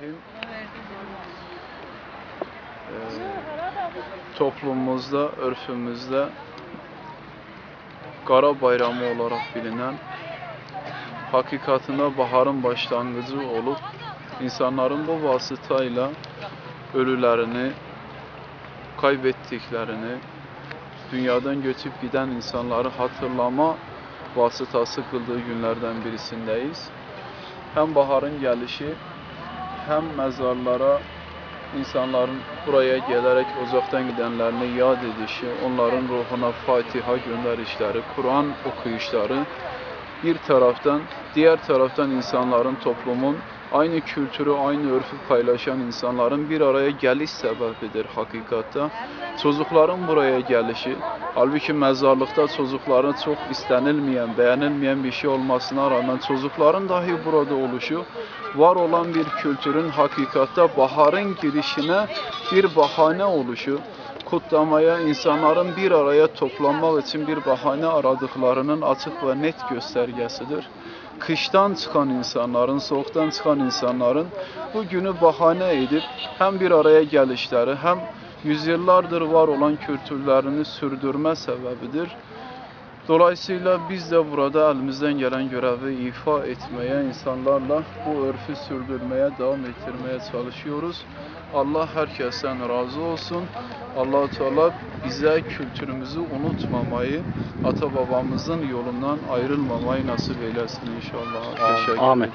Bismillahirrahmanirrahim. Ee, toplumumuzda, örfümüzde Qara bayramı olarak bilinen hakikatında baharın başlangıcı olup insanların bu vasıtayla ölülerini, kaybettiklerini, dünyadan göçüp giden insanları hatırlama vasıtası kıldığı günlerden birisindeyiz. Hem baharın gelişi hem mezarlara insanların buraya gelerek uzaktan gidenlerini yad edişi, onların ruhuna Fatiha gönderişleri, Kur'an okuyuşları bir taraftan, diğer taraftan insanların, toplumun aynı kültürü, aynı örfü paylaşan insanların bir araya geliş sebebidir hakikatta. Çocukların buraya gelişi, halbuki mezarlıkta çocukların çok istenilmeyen, beğenilmeyen bir şey olmasına rağmen çocukların dahi burada oluşu, var olan bir kültürün hakikatta baharın girişine bir bahane oluşu, kutlamaya, insanların bir araya toplanmak için bir bahane aradıklarının açık ve net göstergesidir. Kıştan çıkan insanların, soğuktan çıkan insanların bu günü bahane edip hem bir araya gelişleri hem yüzyıllardır var olan kültürlerini sürdürme sebebidir. Dolayısıyla biz de burada elimizden gelen görevi ifa etmeye, insanlarla bu örfü sürdürmeye, devam ettirmeye çalışıyoruz. Allah herkesten razı olsun. allah Teala bize kültürümüzü unutmamayı, ata babamızın yolundan ayrılmamayı nasip eylesin inşallah. Teşekkür Amin.